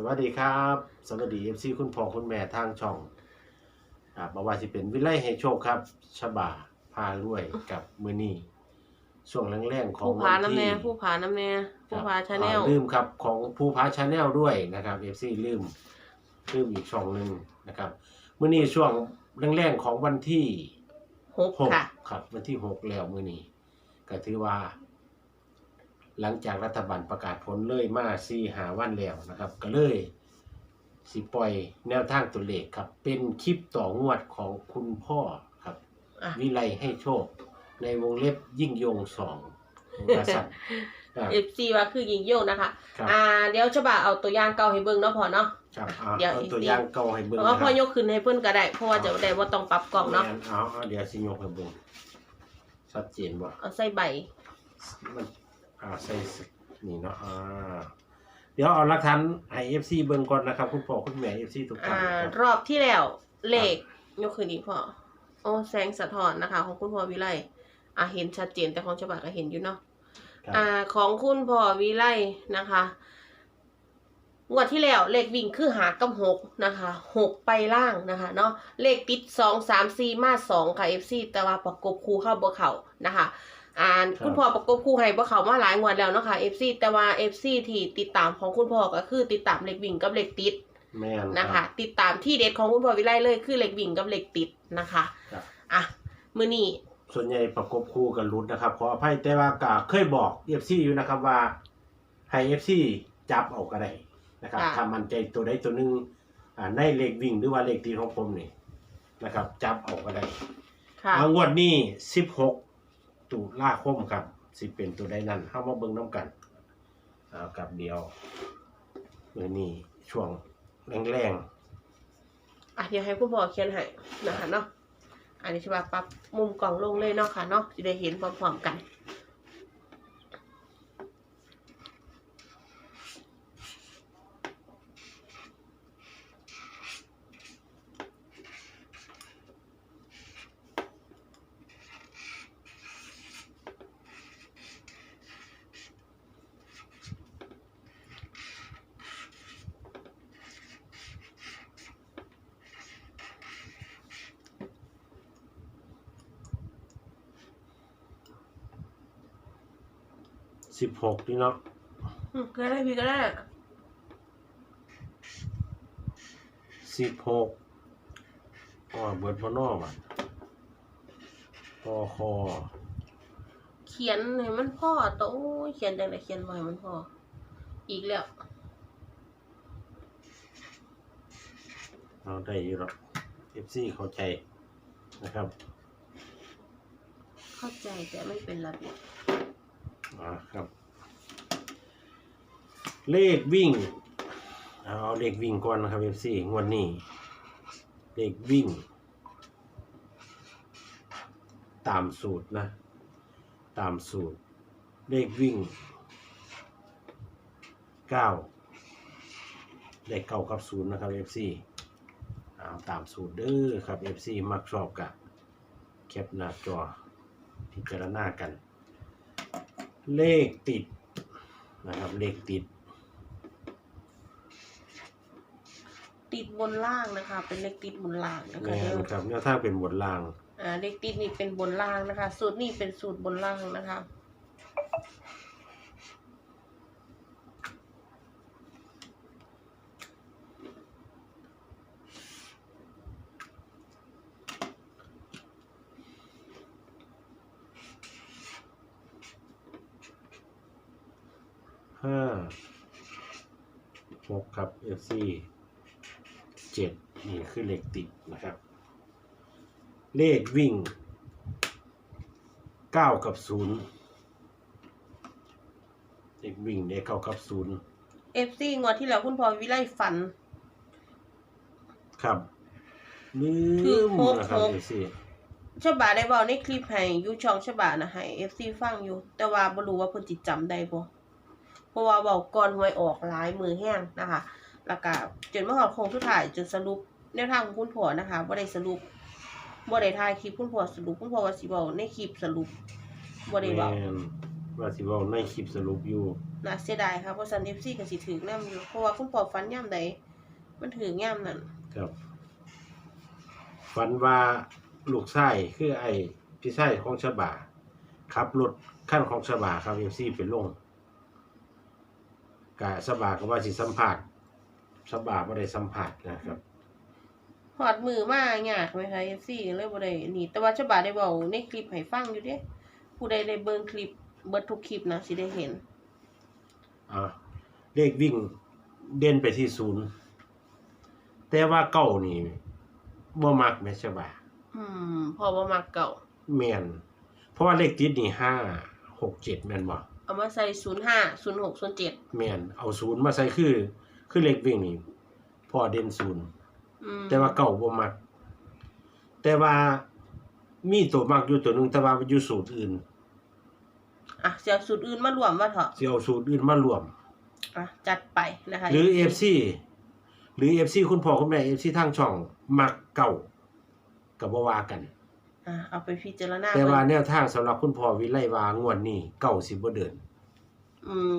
สวัสดีครับ สวัสดีเอฟซีคุณพ่อคุณแม่ทางช่องครับมาว่าสิเป็นวิไลให้โชคครับฉบาพารวยกับมือนี่ช่วงแรงๆของผู้วัพานน้ำที่แน่ผู้พาน้ำแน่ผู้พาชาแนล อ่ลืมครับของผู้พาชาแนลด้วยนะครับเอฟซีลืมลืมอีกช่องหนึ่งนะครับมือนี้ช่วงแรงๆของวันที่ หกหกค่ะ ครับวันที่หกแล้วมือนี้ก็ถือว่า หลังจากรัฐบาลประกาศผลเลยมาซีหาวันแล้วนะครับ ก็เลยสิปล่อยแนวทางตัวเลขครับ เป็นคลิปต่องวดของคุณพ่อครับ อะ วิไลให้โชค ในวงเล็บยิ่งยงสองกษัตริย์ครับเอฟซีว่าคือยิงโยงนะคะ ครับ อ่า เดี๋ยวจะบ่าเอาตัวอย่างเก่าให้เบิ่งเนาะพอเนาะ ครับเอาเดี๋ยวเอาอีก ตัวนิดอย่างเก่าให้เพเบิ่งราะว่านะคพ่อรับยกขึ้นให้เพิ่นก็ได้ เพราะว่าจะได้บ่ต้องปรับกล่องเนาะแม่เอาเอาเดี๋ยวสิยกให้เบิ่งชัดเจนบ่เอาใส่ใบมัน อ่าใส่นี่เนาะอ่าเดี๋ยวเอาหลักฐานให้ FC เบิ่งก่อนนะครับ คุณพ่อคุณแม่ FC ทุกท่าอ่านนะครับ รอบที่แล้วเลขยกขึ้นอีกพอโอ้แสงสะท้อนนะคะ ของคุณพ่อวิไลอะเห็นชัดเจนแต่ของฉบับก็เห็นอยู่เนาะครับ อ่า ของคุณพ่อวิไลนะคะงวดที่แล้วเลขวิ่งคือหากับหกนะคะหกไปล่างนะคะเนาะเลขติดสองสามสี่มาสองค่ะเอฟซีแต่ว่าประกบคู่เข้าบ่เขานะคะ อ่าคุณพ่อประกบคู่ให้บ่เขามาหลายงวดแล้วเนาะค่ะเอฟซีแต่ว่าเอฟซีที่ติดตามของคุณพ่อก็คือติดตามเลขวิ่งกับเลขติดแม่นนะคะรับติดตามที่เด็ดของคุณพ่อวิไลเลยคือเลขวิ่งกับเลขติดนะคะครับอะมือนี้ ส่วนใหญ่ประกบคู่กันรุดนะครับขออภัยแต่ว่ากาเคยบอก FC อยู่นะครับว่าให้ FC จับเอาก็ได้นะครับถ้ามันใจตัวใดตัวหนึงอ่าในเลขวิ่งหรือว่าเลขตีของผมนี่นะครับ จับเอาก็ได้ค่ะ เอางวดนี้ 16 ตุลาคมครับสิเป็นตัวใดนั้นเข้ามาเบิ่งน้ำกันเอากับเดียวมือนี้ช่วงแรงอะเดี๋ยวให้คุณพ่อเขียนให้นะคะเนาะอันนี้ใช่ป่ะปรับมุมกล่องลงเลยเนาะค่ะเนาะจะได้เห็นพร้อมๆกัน ๆ16นี่เนาะอืมก็ได้พี่ก็ได้16อ๋อเบิดพอนอบัดพอคอเขียนให้มันพ่อโตโอ้ยเขียนจังไดเขียนไว้ให้มันพ่ออีกแล้วเอาได้อยู่หรอก FC เข้าใจนะครับ เข้าใจแต่ไม่เป็นระเบียบ อ่าครับ เลขวิ่ง เอาเลขวิ่งก่อนนะครับ FC งวดนี้ เลขวิ่ง ตามสูตรนะ ตามสูตร เลขวิ่งเก้าเลขเก้ากับศูนย์นะครับ FC เอาตามสูตรเด้อครับ FC มักชอบกะแคปหน้าจอพิจารณากัน เลขติดนะครับเลขติด ติดบนล่างนะคะ เป็นเลขติดบนล่างนะคะแม่เด้นอครับแนวทางเป็นบทลาง อ่าเลขติดนี่เป็นบนล่างนะคะ สูตรนี่เป็นสูตรบนล่างนะคะ ห้าหกครับ FC เจ็ดนี่คือเลขติดนะครับ เลขวิ่งเก้ากับศูนย์เลขวิ่งเนี่ยเก้ากับศูนย์เอฟซีงวดที่แล้วคุณพ่อวิไลฝัน ครับลืคือมหกนะครับหก FC ฉบาได้บอกในคลิปให้อยูช่องฉบานะให้เอฟซีฟังอยู่ แต่ว่าบ่รู้ว่าเพิ่นจิจำได้บ่ เพราะว่าเว้าก่อนหวยออกหลายมือแห้งนะคะแล้วก็จนมาฮอดโค้งสุดท้ายจนสรุปแนวทางของคุณพ่อนะคะบ่ได้สรุปบ่ได้ถ่ายคลิปคุณพ่อสรุปคุณพ่อว่าสิเว้าในคลิปสรุปบ่ได้เว้าแม่นว่าสิเว่าในคลิปสรุปอยู่อน่าเสียดายครับเพราะซันเอฟซีก็สิถึงนำอยู่เพราะว่าคุณพ่อฝันย่ำใดมันถึงย่ำนั่นครับฝันว่าลูกชายคือไอ้พี่ชายของชบาขับรถขั้นของชบาครับเอฟซีเป็นลง กะชบาก็ว่าสิสัมผัสชบาไม่ได้สัมผัสนะครับ หอดมือมายากไหมคะเอฟซีเลยบ่ได้นี่ แต่ว่าฉบาได้เว้าในคลิปให้ฟังอยู่เด้ผู้ใดได้เบิ่งคลิปเบิดทุกคลิปนะสิได้เห็นอ่าเลขวิ่งเด่นไปที่ศูนย์แต่ว่าเก้านี่บ่มักแม่ชบาอืมเพอบ่มักเก่าแม่นเพราะว่าเลขติดนี่ห้าหกเจ็ดแม่นบ่ เอามาใส่ศูนย์ห้าศูนย์หกศูนย์เจ็ดแม่นเอาศูนย์มาใส่คือ คือเลขวิ่งนี่พอเด่นศูนย์อืมแต่ว่าเก่าบ่มัก แต่ว่ามีตัวมักอยู่ตัวหนึงแต่ว่าอยู่สูตรอื่นอะเสียสูตรอื่นมารวมว่าเถอะสิเอาสูตรอื่นมารวม อะจัดไปนะคะหรือ FC หรือ FC คุณพ่อคุณแม่ FC ทางช่อง มักเก่าก็บ่ว่ากัน อะเอาไปพิจารณาแต่ว่าเบิ่งแนวทางสำหรับคุณพ่อวิไลว่างวดนี้เก่าสิบ่เดิน อืม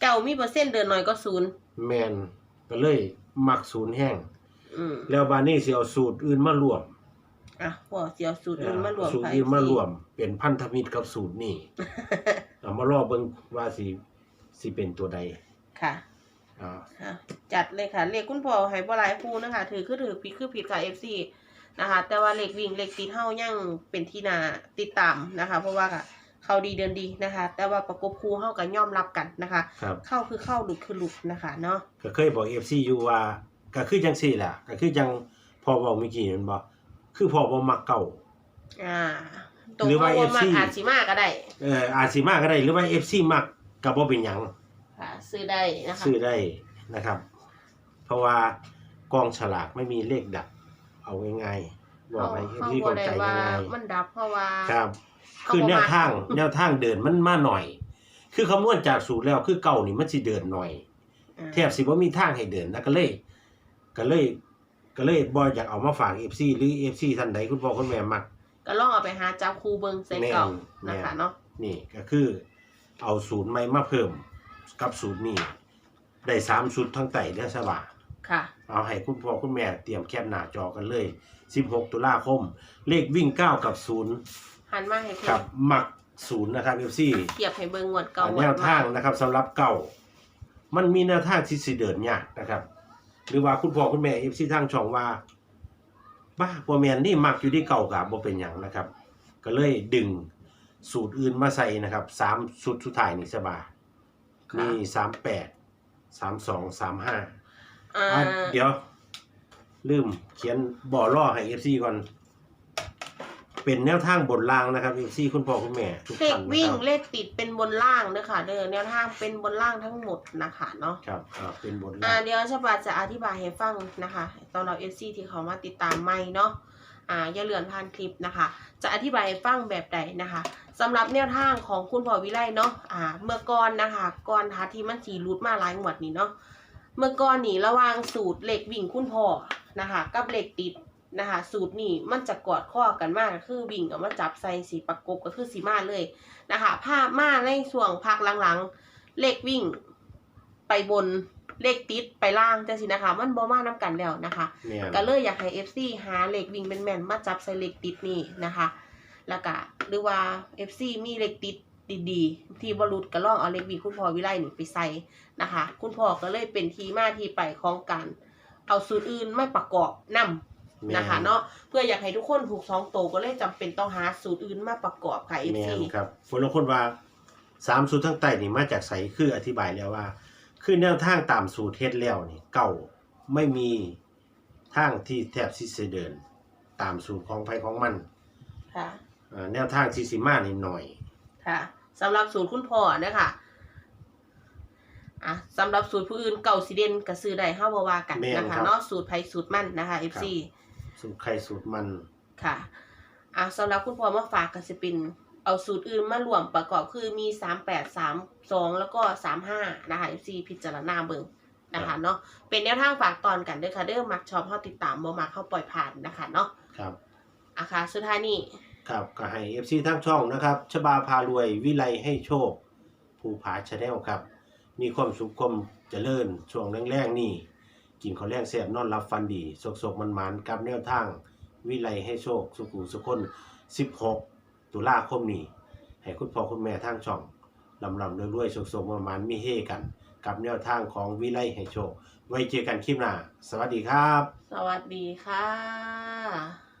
เก่ามีเปอร์เซ็นต์เดินน้อยก็ศูนย์แม่นก็เลยมักศูนย์แห้งอืมแล้วบาดนี้สิเอาสูตรอื่นมารวมอะพอเสียสูตรอื่นมารวมสูตรไปอื่นมารวม เป็นพันธมิตรกับสูตรนี้เอามารอเบิ่งว่าสิสิเป็นตัวใดค่ะ อ่า ค่ะ จัดเลยค่ะ เลขคุณพ่อให้บ่หลายคู่นะคะ ถือคือถือผิดคือผิดค่ะ FC นะคะ แต่ว่าเลขวิ่งเลขติดเฮายังเป็นที่นาติดตามนะคะ เพราะว่าเขาดีเดินดีนะคะ แต่ว่าประกบคู่เฮาก็ยอมรับกันนะคะ ครับเข้าคือเข้าหลุดคือหลุดนะคะเนาะก็เคยบอก FC อยู่ว่าก็คือจังซี่แหละก็คือจังพอเว้าเมื่อกี้แมันบ่คือพอบ่มักเก่า อ่า ตรงหรือว่าเข้าว่า FC มันอาจสิมาก็ได้เอ่ออาจสิมาก็ได้หรือว่า FC มักก็บ่เป็นหยัง ค่ะซื้อได้นะคะ ซื้อได้นะครับ เพราะว่ากองฉลากไม่มีเลขดับ เอาง่ายๆบอกให้เข้าพี่บ่เข้าได้ใจว่าง่ายมันดับเพราะว่า ๆครับ เขาคือบ่แนวมักทางแนวทางเดินมันมาหน่อย คือคำนวณจากสูตรแล้วคือเก่านี่มันสิเดินหน่อย อ่าแทบสิบ่มีทางให้เดินนะก็เลย ก็เลย ก็เลยบ่อยากเอามาฝาก FC หรือ FC ท่านใดคุณพ่อคุณแม่มัก ก็ลองเอาไปหาจับคูเบิงใส่เก่าแม่นนะคะแม่นเนาะนี่ก็คือ เอาสูตรใหม่มาเพิ่ม กับสูตรนี้ได้สามสูตรทั้งไต่เด้อสบา ค่ะ เอาให้คุณพ่อคุณแม่เตรียมแคปหน้าจอกันเลย 16 ตุลาคม เลขวิ่ง 9 กับ0หันมาให้เพิ่กับนมัก 0 นะครับ FC เทียบให้เบิงงวดเก่าแนวทางนะครับสำหรับเก่า มันมีแนวทางที่สิเดินยากนะครับ หรือว่าคุณพ่อคุณแม่ FC ทางช่องว่า บ้าบ่แม่นนี่มักอยู่ที่เก่ากับบ่เป็นหยังนะครับ ก็เลยดึงสูตรอื่นมาใส่นะครับสามสูตรสุดท้ายนี่สบายค่ะ มีสามแปดสามสองสามห้า อ่าอะเดี๋ยว ลืมเขียนบ่อล่อให้เอฟซีก่อน เป็นแนวทางบนรางนะครับเอฟซีคุณพ่อคุณแม่ทุกเลขท่านนะวิ่งครับเลขติดเป็นบนล่างเด้อค่ะเด้อแนวทางเป็นบนล่างทั้งหมดนะคะเนาะ ครับอ่าเป็นบนอ่า รางเดี๋ยวฉบาจะอธิบายให้ฟังนะคะตอนเราเอซีที่เขามาติดตามไม่เนาะอ่าอย่าเลื่อนผ่านคลิปนะคะ จะอธิบายให้ฟังแบบใดนะคะสำหรับแนวทางของคุณพ่อวิไลเนาะอ่าเมื่อก่อนนะคะก่อนหาที่มันสีรูดมาหลายงวดนี้เนาะ เมื่อก่อนนี่ระหวางสูตรเหล็กวิ่งคุณพ่อนะคะกับเหล็กติดนะคะสูตรนี่มันจะกอดข้อกันมากคือวิ่งกับมาจับใส่สีประกบก็คือสีมาเลยนะคะภาพมาในส่วงพักหลังๆเหล็กวิ่งไปบนเลขติดไปล่างจังสินะคะ มันบ่มานํกันแล้วนะคะเนี่ยก็เลยอยากให้ FC หาเลขวิ่งเป็นแม่นๆมาจับใส่เลขติดนี่นะคะ แล้วก็หรือว่า FC มีเลขติด ดีๆ ที่บรุษก็ลองเอาเลขวิ่งคุณพ่อวิไลนี่ไปใส่นะคะ คุณพ่อก็เลยเป็นที่มาที่ไปของการเอาสูตรอื่นไม่ประกอบนำนะคะเนาะเพื่ออยากให้ทุกคนถูกสองโตวก็เลยจำเป็นต้องหาสูตรอื่นมาประกอบค่ะแม่ FC นครับคนละคนว่าสามสูตรทั้งใต้นี่มาจากใสคืออธิบายแล้วว่า คือแนวทางตามสูตรเฮ็ดแล้วนี่เก่าไม่มีทางที่แทบสิสิเดิน ตามสูตรของไผของมันค่ะอ่าแนวทางที่สิมานี่หน่อย ค่ะสำหรับสูตรคุณพ่อนะคะอะสำหรับสูตรผู้อื่นเก่าสิเด่นก็ซื้อได้ห้าบว่ากันแม่นนะครัคะบ เนาะสูตรไผสูตรมันนะคะ FC สูตรใครสูตรมัน ค่ะอะสำหรับคุณพ่อมาฝากก็สิเป็นเอาสูตรอื่นมารวมประกอบคือมีสามแปดสามสองแล้วก็สามห้านะคะ FC พิจารณาเบิ่งนะคะเนาะเป็นแนวทางฝากตอนกันเด้อค่ะเด้อมักชอบเข้าติดตามบ่มักเข้าปล่อยผ่านนะคะเนาะครับอะค่ะสุดท้ายนี่ ครับก็ให้ FC ทั้งช่องนะครับชบาพารวยวิไลให้โชค ภูผาชาแนลครับ มีความสุขความเจริญช่วงแรงๆนี่ กินข้าวแรงแซ่บนอนรับฟันดีสกๆมันๆกับแนวทาง วิไลให้โชค สุขุสุคน 16 ตุลาคมนี้ ให้คุณพ่อคุณแม่ทางช่องลำลำรวยๆสกๆมันมันๆมีเฮกัน กับแนวทางของวิไลให้โชค ไว้เจอกันคลิปหน้า สวัสดีครับ สวัสดีค่ะ